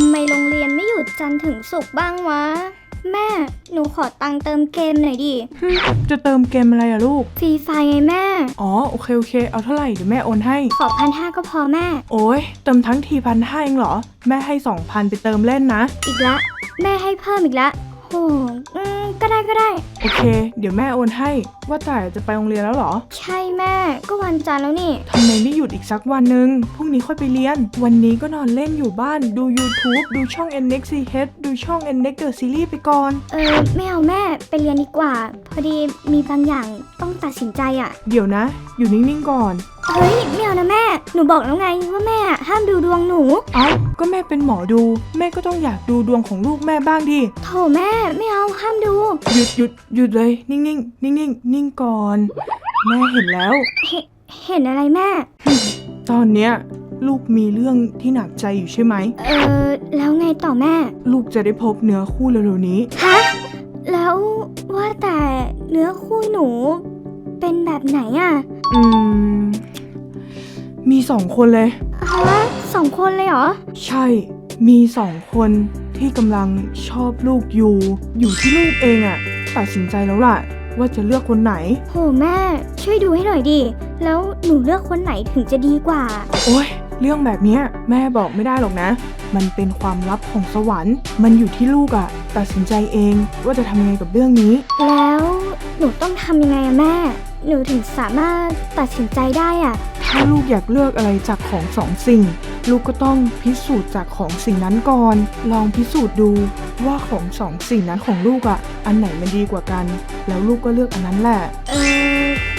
ำไมโรงเรียนไม่หยุดจันทร์ถึงศุกร์บ้างวะ แม่ หนูขอตังค์เติมเกมหน่อยดิจะเติมเกมอะไรอะลูก ฟรีไฟไงแม่ อ๋อโอเคโอเค เอาเท่าไหร่เดี๋ยวแม่โอนให้ ขอพันห้าก็พอแม่ โอ้ยเติมทั้งทีพันห้าเองเหรอ แม่ให้สองพันไปเติมเล่นนะ อีกละ แม่ให้เพิ่มอีกละโหอืมก็ได้ก็ได้โอ เค เดี๋ยวแม่โอนให้ ว่าแต่จะไปโรงเรียนแล้วเหรอ ใช่แม่ก็วันจันทร์แล้วนี่ ทำไมไม่หยุดอีกสักวันหนึ่งพรุ่งนี้ค่อยไปเรียน วันนี้ก็นอนเล่นอยู่บ้านดู YouTube ดูช่อง NXCH ดูช่อง NX The Series ไปก่อน เออไม่เอาแม่ไปเรียนดีกว่า พอดีมีบางอย่างต้องตัดสินใจอะ่ะ เดี๋ยวนะ อยู่นิ่งๆก่อน เฮ้ยไม่เอานะแม่ หนูบอกแล้วไงว่าแม่อะห้ามดูดวงหนู เอ้าก็แม่เป็นหมอดู แม่ก็ต้องอยากดูดวงของลูกแม่บ้างดิโถแม่ไม่เอาห้ามดู หยุดหยุดหยุดเลย นิ่งๆนิ่งๆนิ่งก่อน แม่เห็นแล้ว เห็นเห็นอะไรแม่ ตอนเนี้ยลูกมีเรื่องที่หนักใจอยู่ใช่ไหม เออแล้วไงต่อแม่ ลูกจะได้พบเนื้อคู่เร็วๆนี้ ฮะ แล้วว่าแต่เนื้อคู่หนูเป็นแบบไหนอะ่ะ อืม มีสองคนเลย ฮะสองคนเลยเหรอ ใช่ มีสองคนที่กำลังชอบลูกอยู่ อยู่ที่ลูกเองอะตัดสินใจแล้วล่ะ ว่าจะเลือกคนไหน โหแม่ช่วยดูให้หน่อยดิ แล้วหนูเลือกคนไหนถึงจะดีกว่า โอ้ยเรื่องแบบเนี้ยแม่บอกไม่ได้หรอกนะ มันเป็นความลับของสวรรค์ มันอยู่ที่ลูกอะตัดสินใจเองว่าจะทำยังไงกับเรื่องนี้ แล้วหนูต้องทำยังไงอะแม่ หนูถึงสามารถตัดสินใจได้อะ ถ้าลูกอยากเลือกอะไรจากของสองสิ่ง ลูกก็ต้องพิสูจน์จากของสิ่งนั้นก่อน ลองพิสูจน์ดูว่าของสองสิ่งนั้นของลูกอะอันไหนมันดีกว่ากัน แล้วลูกก็เลือกอันนั้นแหละ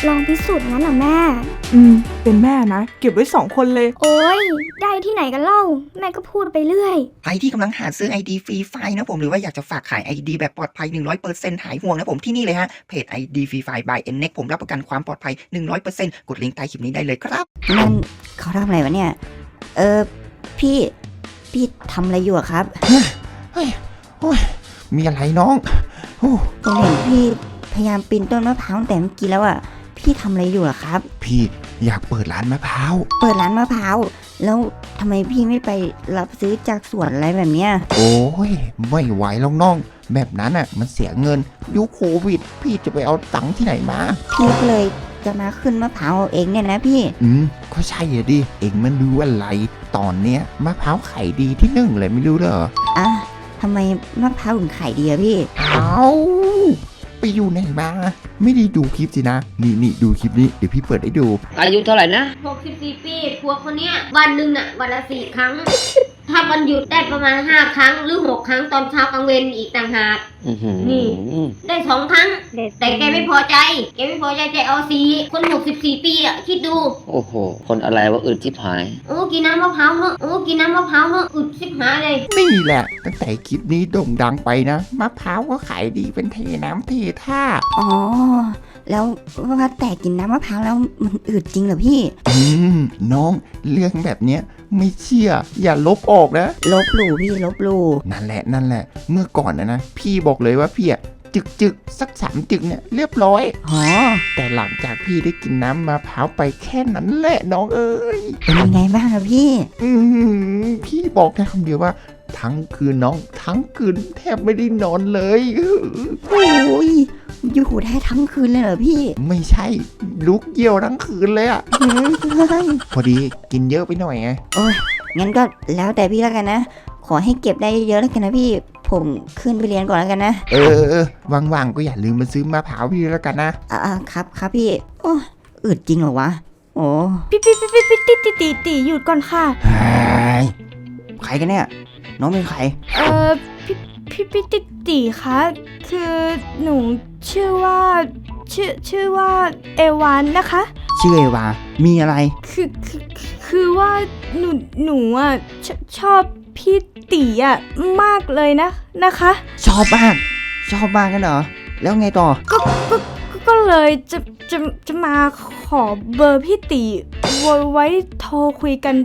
ลองพิสูจน์งั้นเหรอแม่ อืม เป็นแม่นะ เก็บไว้สองคนเลย โอ้ยได้ที่ไหนกันเล่า แม่ก็พูดไปเรื่อย ใครที่กำลังหาซื้อ ID ฟรีไฟล์นะผมหรือว่าอยากจะฝากขาย ID แบบปลอดภัย 100%หายห่วงนะผมที่นี่เลยฮะ เพจ ID ฟรีไฟล์ by NNEX ผมรับประกันความปลอดภัย 100%กดลิงก์ใต้คลิปนี้ได้เลยครับนั่นเขาทำอะไรวะเนี่ย เออพี่ พี่ทำอะไรอยู่อะครับมีอะไรน้องโอ้ผมเห็นพี่พยายามปีนต้นมะพร้าวตั้งแต่เมื่อกี้แล้วอะ พี่ทำอะไรอยู่อะครับ พี่อยากเปิดร้านมะพร้าว เปิดร้านมะพร้าว แล้วทำไมพี่ไม่ไปรับซื้อจากสวนอะไรแบบเนี้ย โอ้ย ไม่ไหวหรอกน้อง แบบนั้นอะ มันเสียเงินยุคโควิด พี่จะไปเอาตังค์ที่ไหนมา พี่ก็เลยจะมาขึ้นมะพร้าวเอาเองเนี่ยนะพี่ อืม ก็ใช่อะดิ เอ็งมันรู้อะไร ตอนเนี้ยมะพร้าวไข่ดีที่หนึ่งเลยไม่รู้เหรอ อะทำไมมะพร้าวถึงขายดีอะพี่ เอา ไปอยู่ไหนมา ไม่ได้ดูคลิปสินะ นี่นี่ดูคลิปนี้เดี๋ยวพี่เปิดให้ดู อายุเท่าไหร่นะ 64 ปีผัวคนเนี้ยวันหนึ่งน่ะ วันละสี่ครั้ง ถ้าวันหยุดได้ประมาณ5ครั้งหรือ6ครั้งตอนเช้ากลางเวรอีกต่างหากนี่ ได้สองครั้งแต่แกไม่พอใจ แกไม่พอใจใจเอาสีคน64ปีอะคิดดู โอ้โห คนอะไรว่าอื่นชิบหาย โอ้กินน้ำมะพร้าวเนอะโอ้กินน้ำมะพร้าวเนอะอึดชิบหายเลย นี่แหละ ตั้งแต่คลิปนี้โด่งดังไปนะ มะพร้าวก็ขายดีเป็นเทน้ำเทท่า อ๋อ แล้วว่าแต่กินน้ำมะพร้าวแล้วมันอืดจริงเหรอพี่ อืมน้องเรื่องแบบเนี้ยไม่เชื่อ อย่าลบออกนะ ลบหลู่พี่ลบหลู่นั่นแหละนั่นแหละ เมื่อก่อนนะนะพี่บอกเลยว่าพี่อะจึกจึกสักสามจึกเนี่ยเรียบร้อยอ๋อแต่หลังจากพี่ได้กินน้ำมะพร้าวไปแค่นั้นแหละน้องเอ้ยเป็นยังไงบ้างอะพี่ อืมพี่บอกแค่คำเดียวว่าทั้งคืนน้องทั้งคืนแทบไม่ได้นอนเลย โอ้ย อยู่ได้ทั้งคืนเลยเหรอพี่ไม่ใช่ลุกเยี่ยวทั้งคืนเลยอะเฮ้ยพอดีกินเยอะไปหน่อยไงงั้นก็แล้วแต่พี่แล้วกันนะ ขอให้เก็บได้เยอะแล้วกันนะพี่ ผมขึ้นไปเรียนก่อนแล้วกันนะเออเออว่างๆก็อย่าลืมมาซื้อมะพร้าวพี่แล้วกันนะอ่าครับครับพี่โอ้อืดจริงเหรอวะ โอ้พี่พี่พี่พี่ติติติติหยุดก่อนค่ะใครกันเนี่ย น้องเป็นใคร เออพี่ พี่พี่ติติคะคือหนูชื่อว่า ชื่อชื่อว่าเอวานนะคะ ชื่อเอวา มีอะไร คือคือคือว่าหนูหนูอะชชอบพี่ตีอะมากเลยนะนะคะ ชอบมาก ชอบมากกันเหรอ แล้วไงต่อ ก็ก็ก็ก็เลยจะจะจะมาขอเบอร์พี่ตีไว้ไว้โทรคุยกัน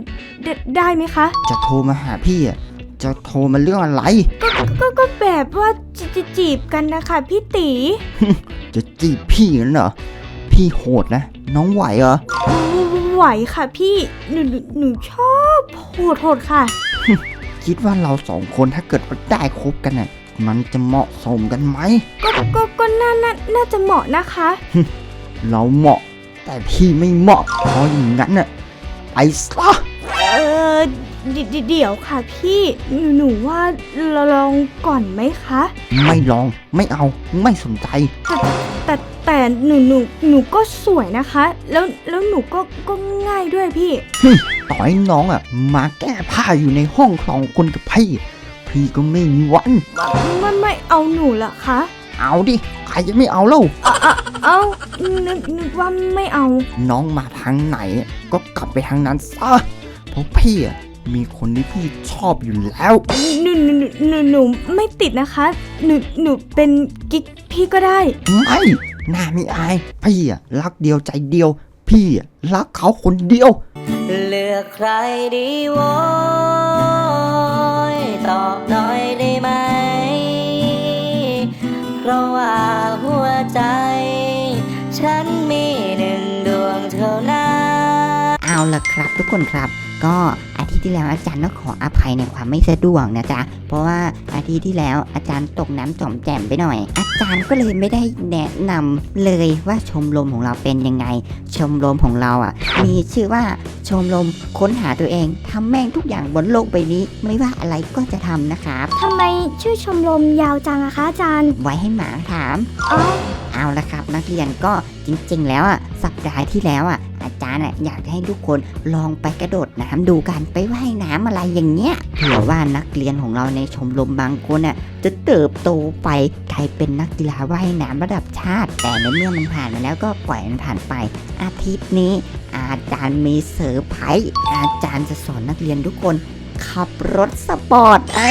ไดได้ไหมคะ จะโทรมาหาพี่อะ จะโทรมาเรื่องอะไรก็ก็ก็แบบว่าจะจะจีบกันนะคะพี่ตีจะจีบพี่กันเหรอ พี่โหดนะ น้องไหวเหรอ ไหวค่ะพี่หนูหนูหนูชอบโหดโหดค่ะ คิดว่าเราสองคนถ้าเกิดว่าได้คบกันน่ะมันจะเหมาะสมกันไหม ก็ก็ก็น่าน่าน่าจะเหมาะนะคะ เราเหมาะ แต่พี่ไม่เหมาะเพราะอย่างนั้นน่ะไปซะเออ เดเดเดี๋ยวค่ะพี่หนูหนูว่าเราลองก่อนไหมคะ ไม่ลองไม่เอาไม่สนใจ แต่แต่หนูหนูหนูก็สวยนะคะ แล้วแล้วหนูก็ก็ง่ายด้วยพี่ ต่อให้น้องอะ มาแก้ผ้าอยู่ในห้องคลองคนกับพี่ พี่ก็ไม่มีวันไม่ไม่เอาหนูละคะ เอาดิใครจะไม่เอาเล่าเอานึกนึกว่าไม่เอา น้องมาทางไหน ก็กลับไปทางนั้นซะเพราะพี่อะ มีคนที่พี่ชอบอยู่แล้ว หนูหนูหนูหนูไม่ติดนะคะ หนูหนูเป็นกิ๊กพี่ก็ได้ ไม่หน้าไม่อาย พี่อะรักเดียวใจเดียว พี่อะรักเขาคนเดียว เลือกใครดีโว้ยตอบหน่อยได้ไหม เพราะว่าหัวใจ ฉันมีหนึ่งดวงเท่านั้น เอาละครับทุกคนครับ ก็อา ทิตย์ที่แล้วอาจารย์ต้องขออภัยในความไม่สะดวกนะจ๊ะ เพราะว่าอาทิตย์ที่แล้วอาจารย์ตกน้ำจอมแจ่มไปหน่อย อาจารย์ก็เลยไม่ได้แนะนำเลยว่าชมรมของเราเป็นยังไง ชมรมของเราอะ มีชื่อว่าชมรมค้นหาตัวเองทำแม่งทุกอย่างบนโลกใบนี้ ไม่ว่าอะไรก็จะทำนะครับทำไมชื่อชมรมยาวจังอะคะอาจารย์ ไว้ให้หมาถามอ๋อเอาละครับนักเรียนก็จริงๆ แล้วอะสัปดาห์ที่แล้วอะ อาจารย์อะอยากให้ทุกคนลองไปกระโดดน้ำดูกันไปว่ายน้ำอะไรอย่างเงี้ยเผื่อว่านักเรียนของเราในชมรมบางคนอะจะเติบโตไปกลายเป็นนักกีฬาว่ายน้ำระดับชาติ แต่ในเมื่อมันผ่านมาแล้วก็ปล่อยมันผ่านไป อาทิตย์นี้ อาจารย์มีเซอร์ไพรส์อาจารย์จะสอนนักเรียนทุกคน ขับรถสปอร์ตเอ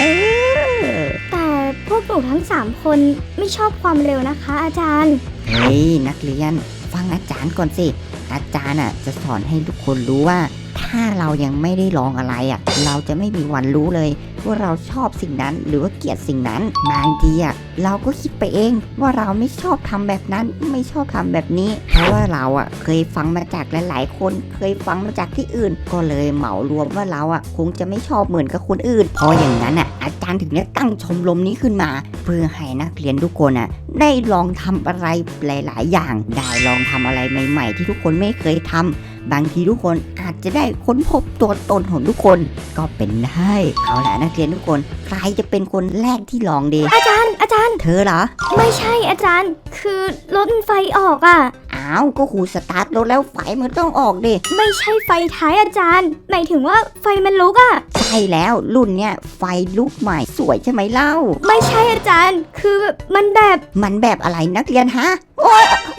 อแต่พวกหนูทั้งสามคนไม่ชอบความเร็วนะคะ อาจารย์เฮ้ยนักเรียนฟังอาจารย์ก่อนสิ อาจารย์อะจะสอนให้ทุกคนรู้ว่า ถ้าเรายังไม่ได้ลองอะไรอะ เราจะไม่มีวันรู้เลยว่าเราชอบสิ่งนั้นหรือว่าเกลียดสิ่งนั้นบางทีอะเราก็คิดไปเองว่าเราไม่ชอบทำแบบนั้นไม่ชอบทำแบบนี้ เพราะว่าเราอะเคยฟังมาจากหลายๆ คน เคยฟังมาจากที่อื่น ก็เลยเหมารวมว่าเราอะคงจะไม่ชอบเหมือนกับคนอื่นพราะอย่างนั้นอะอาจารย์ถึงได้ตั้งชมรมนี้ขึ้นมา เพื่อให้นักเรียนทุกคนอะ ได้ลองทำอะไรหลาย ๆ อย่าง ได้ลองทำอะไรใหม่ ๆ ที่ทุกคนไม่เคยทำบางทีทุกคนอาจจะได้ค้นพบตัวตนของทุกคนก็เป็นได้เอาละนักเรียนทุกคน ใครจะเป็นคนแรกที่ลองดีอาจารย์อาจารย์ เธอเหรอ ไม่ใช่อาจารย์ คือรถไฟออกอะ อ้าวก็ครูสตาร์ทรถแล้วไฟมันต้องออกดิไม่ใช่ไฟท้ายอาจารย์ หมายถึงว่าไฟมันลุกอะใช่แล้วรุ่นเนี้ยไฟลุกใหม่สวยใช่ไหมเล่า ไม่ใช่อาจารย์ คือแบบมันแบบมันแบบอะไรนักเรียนฮะ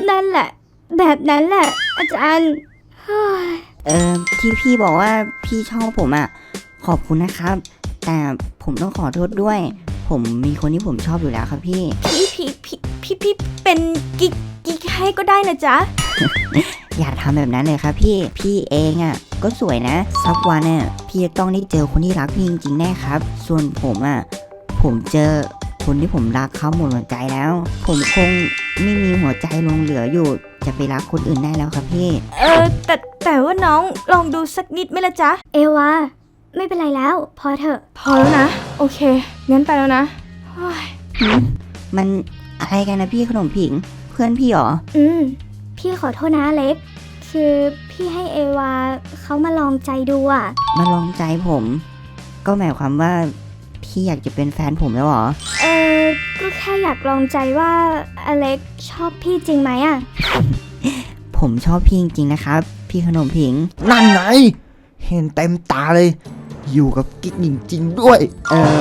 นั่นแหละ แบบนั้นแหละ อาจารย์เฮ้ยเออที่พี่บอกว่าพี่ชอบผมอะขอบคุณนะครับ แต่ผมต้องขอโทษด้วย ผมมีคนที่ผมชอบอยู่แล้วครับพี่ พี่พี่พี่พี่พี่เป็นกิ๊กกิ๊ก ให้ก็ได้นะจ๊ะ อย่าทำแบบนั้นเลยครับพี่ พี่เองอะ่ะ ก็สวยนะ สักวันน่ะพี่จะต้องได้เจอคนที่รักพี่จริงๆแน่ครับ ส่วนผมอะ่ะ ผมเจอคนที่ผมรักเขาหมดหัวใจแล้ว ผมคงไม่มีหัวใจหลงเหลืออยู่ จะไปรักคนอื่นได้แล้วครับพี่ เออแต่แต่ว่าน้องลองดูสักนิดไหมล่ะจ๊ะ เอวาไม่เป็นไรแล้ว พอเถอะ พอแล้วนะ โอเคงั้นไปแล้วนะเฮ้ยมันอะไรกันนะพี่ขนมผิง เพื่อนพี่เหรอ อืม พี่ขอโทษนะอเล็ก คือพี่ให้เอวาเขามาลองใจดูอะมาลองใจผม ก็หมายความว่าพี่อยากจะเป็นแฟนผมแล้วเหรอ เออ ก็แค่อยากลองใจว่าอเล็กชอบพี่จริงไหมอะผมชอบพี่จริงๆนะครับ พี่ขนมผิง นั่นไง เห็นเต็มตาเลย อยู่กับกิ๊กจริงๆด้วย เออ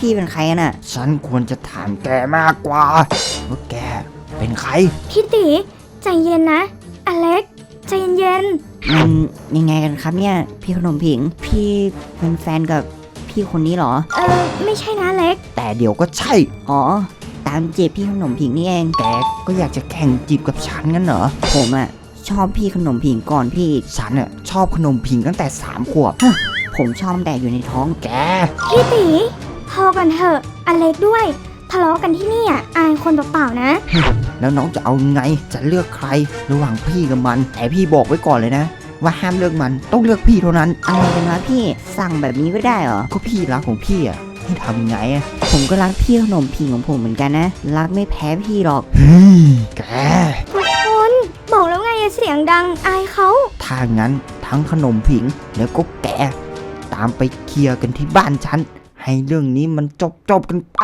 พี่เป็นใครกันอะฉันควรจะถามแกมากกว่าว่าแกเป็นใคร พี่ตีใจเย็นนะ อเล็ก ใจเย็นมันยังไงกันครับเนี่ย พี่ขนมผิง พี่เป็นแฟนกับพี่คนนี้เหรอ ๆเออไม่ใช่นะอเล็ก แต่เดี๋ยวก็ใช่ อ๋อ ตามจีบพี่ขนมผิงนี่เอง แกก็อยากจะแข่งจีบกับฉันงั้นเหรอ ผมอะชอบพี่ขนมผิงก่อนพี่ฉันอะชอบขนมผิงตั้งแต่สามขวบ ผมชอบตั้งแต่อยู่ในท้องแก พี่ตี พอกันเถอะอเล็กด้วยทะเลาะกันที่นี่อะอายคนเปล่าๆนะ แล้วน้องจะเอาไงจะเลือกใครระหว่างพี่กับมัน แต่พี่บอกไว้ก่อนเลยนะ ว่าห้ามเลือกมันต้องเลือกพี่เท่านั้น อะไรกันวะพี่สั่งแบบนี้ก็ได้เหรอ ก็พี่รักของพี่อะให้ทำไงอะผมก็รักพี่ขนมผิงของผมเหมือนกันนะ รักไม่แพ้พี่หรอก เฮ้ยแกทุกคนบอกแล้วไงอย่าเสียงดังอายเขาถ้างั้นทั้งขนมผิงแล้วก็แกตามไปเคลียร์กันที่บ้านฉัน ให้เรื่องนี้มันจบจบๆกันไป